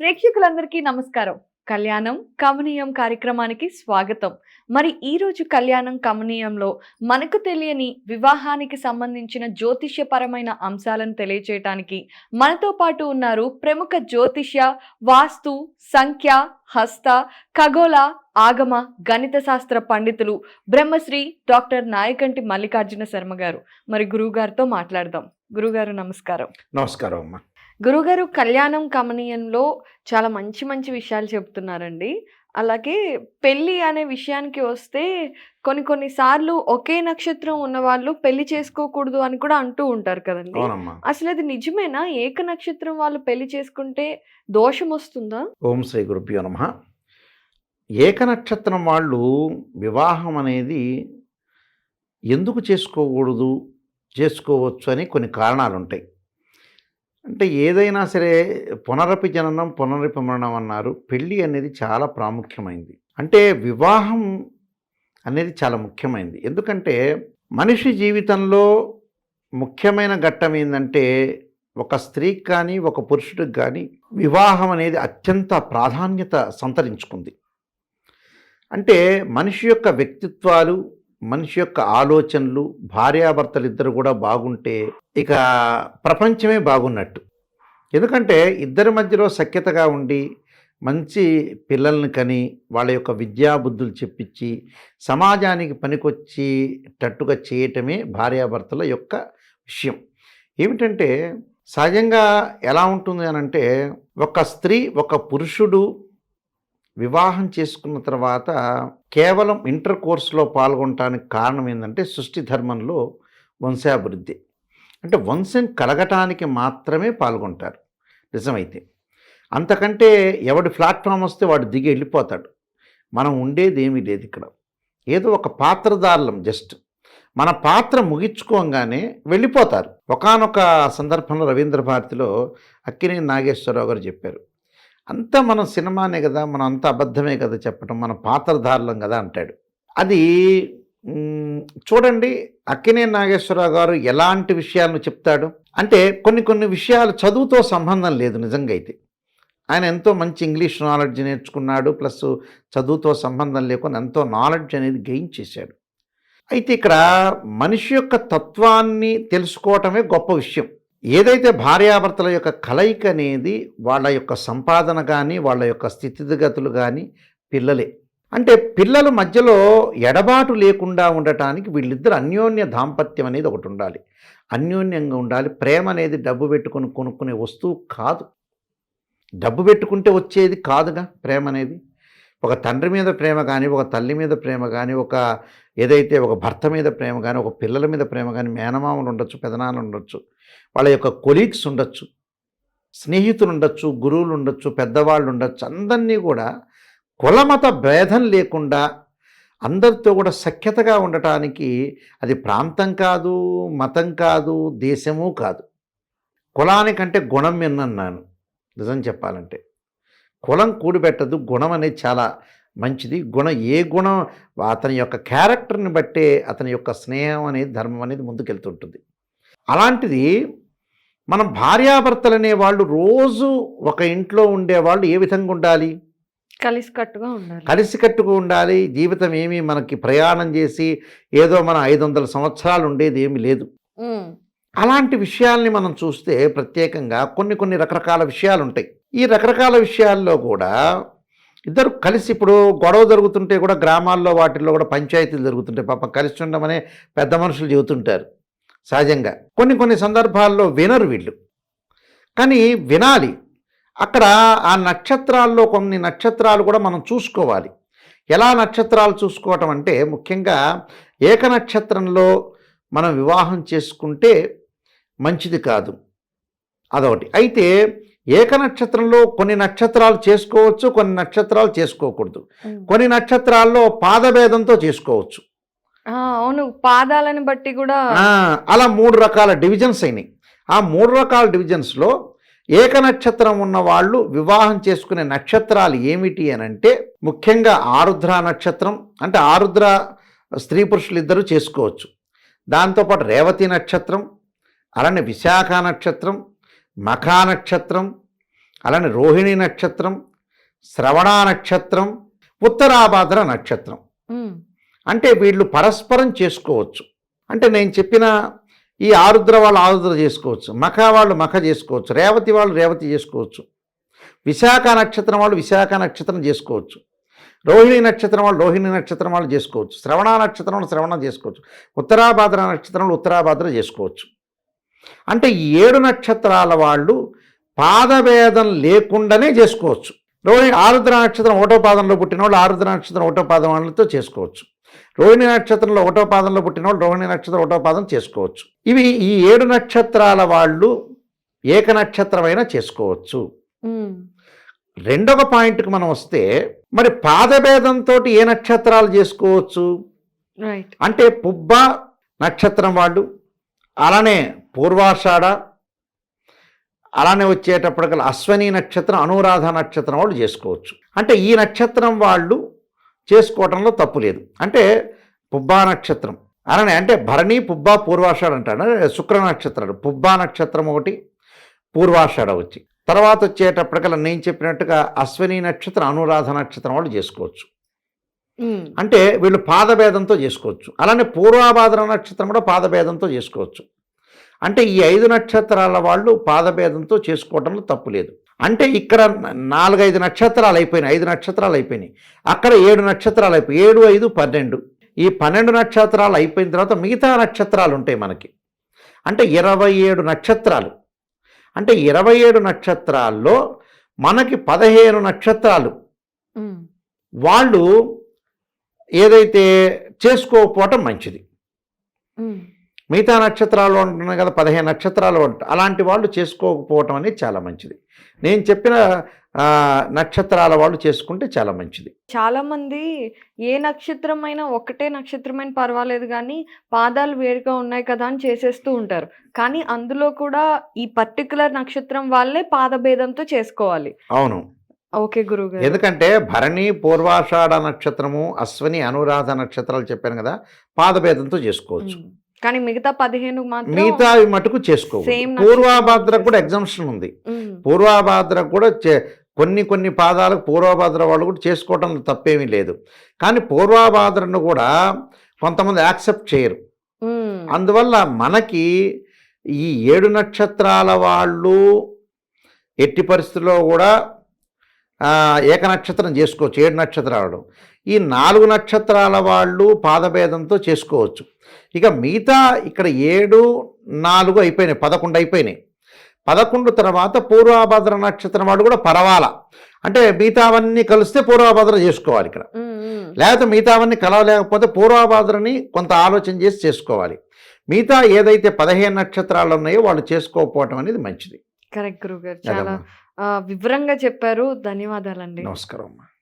ప్రేక్షకులందరికీ నమస్కారం. కళ్యాణం కమనీయం కార్యక్రమానికి స్వాగతం. మరి ఈ రోజు కళ్యాణం కమనీయంలో మనకు తెలియని వివాహానికి సంబంధించిన జ్యోతిష్యపరమైన అంశాలను తెలియచేయటానికి మనతో పాటు ఉన్నారు ప్రముఖ జ్యోతిష్య వాస్తు సంఖ్య హస్త ఖగోళ ఆగమ గణిత శాస్త్ర పండితులు బ్రహ్మశ్రీ డాక్టర్ నాయకంటి మల్లికార్జున శర్మ గారు. మరి గురువు గారితో మాట్లాడదాం. గురుగారు నమస్కారం. నమస్కారం అమ్మా. గురుగారు కళ్యాణం కమనీయంలో చాలా మంచి మంచి విషయాలు చెప్తున్నారండి. అలాగే పెళ్ళి అనే విషయానికి వస్తే కొన్ని కొన్ని సార్లు ఒకే నక్షత్రం ఉన్న వాళ్ళు పెళ్ళి చేసుకోకూడదు అని కూడా అంటూ ఉంటారు కదండి. అసలు అది నిజమేనా? ఏక నక్షత్రం వాళ్ళు పెళ్ళి చేసుకుంటే దోషం వస్తుందా? ఓం శ్రీ గురుభ్యో నమ. ఏక నక్షత్రం వాళ్ళు వివాహం అనేది ఎందుకు చేసుకోకూడదు చేసుకోవచ్చు అని కొన్ని కారణాలు ఉంటాయి అంటే ఏదైనా సరే పునరపి జననం పునరపి మరణం అన్నారు. పెళ్ళి అనేది చాలా ప్రాముఖ్యమైంది. అంటే వివాహం అనేది చాలా ముఖ్యమైనది ఎందుకంటే మనిషి జీవితంలో ముఖ్యమైన ఘట్టం ఏంటంటే ఒక స్త్రీకి కానీ ఒక పురుషుడికి కానీ వివాహం అనేది అత్యంత ప్రాధాన్యత సంతరించుకుంది. అంటే మనిషి యొక్క వ్యక్తిత్వాలు మనిషి యొక్క ఆలోచనలు భార్యాభర్తలు ఇద్దరు కూడా బాగుంటే ఇక ప్రపంచమే బాగున్నట్టు. ఎందుకంటే ఇద్దరి మధ్యలో సఖ్యతగా ఉండి మంచి పిల్లల్ని కని వాళ్ళ యొక్క విద్యాబుద్ధులు చెప్పించి సమాజానికి పనికొచ్చేటట్టుగా చేయటమే భార్యాభర్తల యొక్క విషయం. ఏమిటంటే సహజంగా ఎలా ఉంటుంది అని అంటే ఒక స్త్రీ ఒక పురుషుడు వివాహం చేసుకున్న తర్వాత కేవలం ఇంటర్ కోర్సులో పాల్గొనటానికి కారణం ఏంటంటే సృష్టి ధర్మంలో వంశాభివృద్ధి. అంటే వంశం కలగటానికి మాత్రమే పాల్గొంటారు. నిజమైతే. అంతకంటే ఎవడి ప్లాట్ఫామ్ వస్తే వాడు దిగి వెళ్ళిపోతాడు. మనం ఉండేది ఏమీ లేదు ఇక్కడ. ఏదో ఒక పాత్రదారులం జస్ట్. మన పాత్ర ముగించుకోగానే వెళ్ళిపోతారు. ఒకానొక సందర్భంలో రవీంద్ర భారతిలో అక్కినేని నాగేశ్వరరావు గారు చెప్పారు. అంతా మనం సినిమానే కదా మనం అంతా అబద్ధమే కదా చెప్పడం మన పాత్రధారులం కదా అంటాడు. అది చూడండి అక్కినే నాగేశ్వరరావు గారు ఎలాంటి విషయాలను చెప్తాడు? అంటే కొన్ని కొన్ని విషయాలు చదువుతో సంబంధం లేదు నిజంగా అయితే. ఆయన ఎంతో మంచి ఇంగ్లీష్ నాలెడ్జ్ నేర్చుకున్నాడు ప్లస్ చదువుతో సంబంధం లేకుండా ఎంతో నాలెడ్జ్ అనేది గెయిన్ చేశాడు. అయితే ఇక్కడ మనిషి యొక్క తత్వాన్ని తెలుసుకోవటమే గొప్ప విషయం. ఏదైతే భార్యాభర్తల యొక్క కలయిక అనేది వాళ్ళ యొక్క సంపాదన కానీ వాళ్ళ యొక్క స్థితిగతులు కానీ పిల్లలే. అంటే పిల్లల మధ్యలో ఎడబాటు లేకుండా ఉండటానికి వీళ్ళిద్దరు అన్యోన్య దాంపత్యం అనేది ఒకటి ఉండాలి. అన్యోన్యంగా ఉండాలి. ప్రేమ అనేది డబ్బు పెట్టుకొని కొనుక్కునే వస్తువు కాదు. డబ్బు పెట్టుకుంటే వచ్చేది కాదుగా ప్రేమ అనేది. ఒక తండ్రి మీద ప్రేమ కానీ ఒక తల్లి మీద ప్రేమ కానీ ఒక ఏదైతే ఒక భర్త మీద ప్రేమ కానీ ఒక పిల్లల మీద ప్రేమ కానీ మేనమామలు ఉండొచ్చు పెదనాన్నలు ఉండొచ్చు వాళ్ళ యొక్క కొలీగ్స్ ఉండొచ్చు స్నేహితులు ఉండొచ్చు గురువులు ఉండొచ్చు పెద్దవాళ్ళు ఉండొచ్చు అందరినీ కూడా కులమత భేదం లేకుండా అందరితో కూడా సఖ్యతగా ఉండటానికి అది ప్రాంతం కాదు మతం కాదు దేశము కాదు. కులానికంటే గుణం ఎన్నన్నాను. నిజం చెప్పాలంటే. కులం కూడిపెట్టదు గుణం అనేది చాలా మంచిది. గుణం ఏ గుణం అతని యొక్క క్యారెక్టర్ని బట్టే అతని యొక్క స్నేహం అనేది ధర్మం అనేది ముందుకెళ్తుంటుంది. అలాంటిది మనం భార్యాభర్తలు అనే వాళ్ళు రోజు ఒక ఇంట్లో ఉండేవాళ్ళు ఏ విధంగా ఉండాలి? కలిసికట్టుగా ఉండాలి. కలిసికట్టుగా ఉండాలి. జీవితం ఏమీ మనకి ప్రయాణం చేసి ఏదో మన ఐదు వందల సంవత్సరాలు ఉండేది ఏమీ లేదు. అలాంటి విషయాల్ని మనం చూస్తే ప్రత్యేకంగా కొన్ని కొన్ని రకరకాల విషయాలు ఉంటాయి ఈ రకరకాల విషయాల్లో కూడా ఇద్దరు కలిసి ఇప్పుడు గొడవ జరుగుతుంటే కూడా గ్రామాల్లో వాటిల్లో కూడా పంచాయతీలు జరుగుతుంటాయి. పాప కలిసి ఉండమనే పెద్ద మనుషులు చెబుతుంటారు సహజంగా. కొన్ని కొన్ని సందర్భాల్లో వినరు వీళ్ళు. కానీ వినాలి. అక్కడ ఆ నక్షత్రాల్లో కొన్ని నక్షత్రాలు కూడా మనం చూసుకోవాలి. ఎలా నక్షత్రాలు చూసుకోవటం అంటే ముఖ్యంగా ఏక నక్షత్రంలో మనం వివాహం చేసుకుంటే మంచిది కాదు. అదొకటి. అయితే ఏక నక్షత్రంలో కొన్ని నక్షత్రాలు చేసుకోవచ్చు కొన్ని నక్షత్రాలు చేసుకోకూడదు. కొన్ని నక్షత్రాల్లో పాదభేదంతో చేసుకోవచ్చు. అవును. పాదాలను బట్టి కూడా అలా మూడు రకాల డివిజన్స్ అయినాయి. ఆ మూడు రకాల డివిజన్స్లో ఏక నక్షత్రం ఉన్న వాళ్ళు వివాహం చేసుకునే నక్షత్రాలు ఏమిటి అని అంటే ముఖ్యంగా ఆరుద్ర నక్షత్రం అంటే ఆరుద్ర స్త్రీ పురుషులు ఇద్దరు చేసుకోవచ్చు. దాంతోపాటు రేవతి నక్షత్రం అలానే విశాఖ నక్షత్రం మఖా నక్షత్రం అలానే రోహిణి నక్షత్రం శ్రవణ నక్షత్రం ఉత్తరాభాద్ర నక్షత్రం. అంటే వీళ్ళు పరస్పరం చేసుకోవచ్చు. అంటే నేను చెప్పిన ఈ ఆరుద్ర వాళ్ళు ఆరుద్ర చేసుకోవచ్చు. మఖ వాళ్ళు మఖ చేసుకోవచ్చు. రేవతి వాళ్ళు రేవతి చేసుకోవచ్చు. విశాఖ నక్షత్రం వాళ్ళు విశాఖ నక్షత్రం చేసుకోవచ్చు. రోహిణి నక్షత్రం వాళ్ళు రోహిణి నక్షత్రం వాళ్ళు చేసుకోవచ్చు. శ్రవణ నక్షత్రం వాళ్ళు శ్రవణ చేసుకోవచ్చు. ఉత్తరాభాద్ర నక్షత్రం వాళ్ళు ఉత్తరాభాద్ర చేసుకోవచ్చు. అంటే ఈ ఏడు నక్షత్రాల వాళ్ళు పాదభేదం లేకుండానే చేసుకోవచ్చు. రోహిణి ఆరుద్ర నక్షత్రం ఒకటో పాదంలో పుట్టిన వాళ్ళు ఆరుద్ర నక్షత్రం ఒకటో పాదం వాళ్ళతో చేసుకోవచ్చు. రోహిణి నక్షత్రంలో ఒకటో పాదంలో పుట్టిన వాళ్ళు రోహిణి నక్షత్రం ఒకటో పాదం చేసుకోవచ్చు. ఇవి ఈ ఏడు నక్షత్రాల వాళ్ళు ఏక నక్షత్రమైనా చేసుకోవచ్చు. రెండవ పాయింట్కి మనం వస్తే మరి పాదభేదంతో ఏ నక్షత్రాలు చేసుకోవచ్చు? అంటే పుబ్బ నక్షత్రం వాళ్ళు అలానే పూర్వాషాఢ అలానే వచ్చేటప్పటికల్లా అశ్వని నక్షత్రం అనురాధ నక్షత్రం వాళ్ళు చేసుకోవచ్చు. అంటే ఈ నక్షత్రం వాళ్ళు చేసుకోవటంలో తప్పు లేదు. అంటే పుబ్బా నక్షత్రం. అలానే అంటే భరణి పుబ్బా పూర్వాషాఢ అంటాడు శుక్ర నక్షత్రాలు. పుబ్బా నక్షత్రం ఒకటి పూర్వాషాఢ వచ్చి. తర్వాత వచ్చేటప్పటికల్లా నేను చెప్పినట్టుగా అశ్వని నక్షత్రం అనురాధ నక్షత్రం వాళ్ళు చేసుకోవచ్చు. అంటే వీళ్ళు పాదభేదంతో చేసుకోవచ్చు. అలానే పూర్వాభాద్ర నక్షత్రం కూడా పాదభేదంతో చేసుకోవచ్చు. అంటే ఈ ఐదు నక్షత్రాల వాళ్ళు పాదభేదంతో చేసుకోవడంలో తప్పు లేదు. అంటే ఇక్కడ నాలుగైదు నక్షత్రాలు అయిపోయినాయి ఐదు నక్షత్రాలు అయిపోయినాయి. అక్కడ ఏడు నక్షత్రాలు అయిపోయి ఏడు ఐదు పన్నెండు. ఈ పన్నెండు నక్షత్రాలు అయిపోయిన తర్వాత మిగతా నక్షత్రాలు ఉంటాయి మనకి. అంటే ఇరవై ఏడు నక్షత్రాలు. అంటే ఇరవై ఏడు నక్షత్రాల్లో మనకి పదిహేను నక్షత్రాలు. వాళ్ళు ఏదైతే చేసుకోకపోవటం మంచిది. మిగతా నక్షత్రాలు ఉంటున్నాయి కదా పదిహేను నక్షత్రాలు ఉంటాయి అలాంటి వాళ్ళు చేసుకోకపోవటం అనేది చాలా మంచిది. నేను చెప్పిన నక్షత్రాల వాళ్ళు చేసుకుంటే చాలా మంచిది. చాలా మంది ఏ నక్షత్రం అయినా ఒకటే నక్షత్రమైన పర్వాలేదు కానీ పాదాలు వేరుగా ఉన్నాయి కదా అని చేసేస్తూ ఉంటారు. కానీ అందులో కూడా ఈ పర్టికులర్ నక్షత్రం వాళ్ళే పాదభేదంతో చేసుకోవాలి. అవును. ఓకే గురువు ఎందుకంటే భరణి పూర్వాషాఢ నక్షత్రము అశ్వని అనురాధ నక్షత్రాలు చెప్పాను కదా పాదభేదంతో చేసుకోవచ్చు. కానీ మిగతా పదిహేను మిగతా మటుకు చేసుకోవచ్చు పూర్వాభాద్రకు కూడా. ఎగ్జామ్షన్ ఉంది. ఉమ్, పూర్వాభాద్రకు కూడా చే- కొన్ని కొన్ని పాదాలకు పూర్వభాద్ర వాళ్ళు కూడా చేసుకోవటంలో తప్పేమీ లేదు. కానీ పూర్వభాద్రను కూడా కొంతమంది యాక్సెప్ట్ చేయరు. అందువల్ల మనకి ఈ ఏడు నక్షత్రాల వాళ్ళు ఎట్టి పరిస్థితుల్లో కూడా ఆ, ఏక నక్షత్రం చేసుకోవచ్చు ఏడు నక్షత్రాలు. ఈ నాలుగు నక్షత్రాల వాళ్ళు పాదభేదంతో చేసుకోవచ్చు. ఇక మిగతా ఇక్కడ ఏడు నాలుగు అయిపోయినాయి పదకొండు అయిపోయినాయి. పదకొండు తర్వాత పూర్వభద్ర నక్షత్రం వాళ్ళు కూడా పర్వాల. అంటే మిగతావన్నీ కలిస్తే పూర్వభద్ర చేసుకోవాలి ఇక్కడ. లేకపోతే మిగతావన్నీ కలవలేకపోతే పూర్వభాద్రని కొంత ఆలోచన చేసి చేసుకోవాలి. మిగతా ఏదైతే పదిహేను నక్షత్రాలు ఉన్నాయో వాళ్ళు చేసుకోకపోవటం అనేది మంచిది. కరెక్ట్ గురువు గారు చాలా వివరంగా చెప్పారు. ధన్యవాదాలండి. నమస్కారం అమ్మా.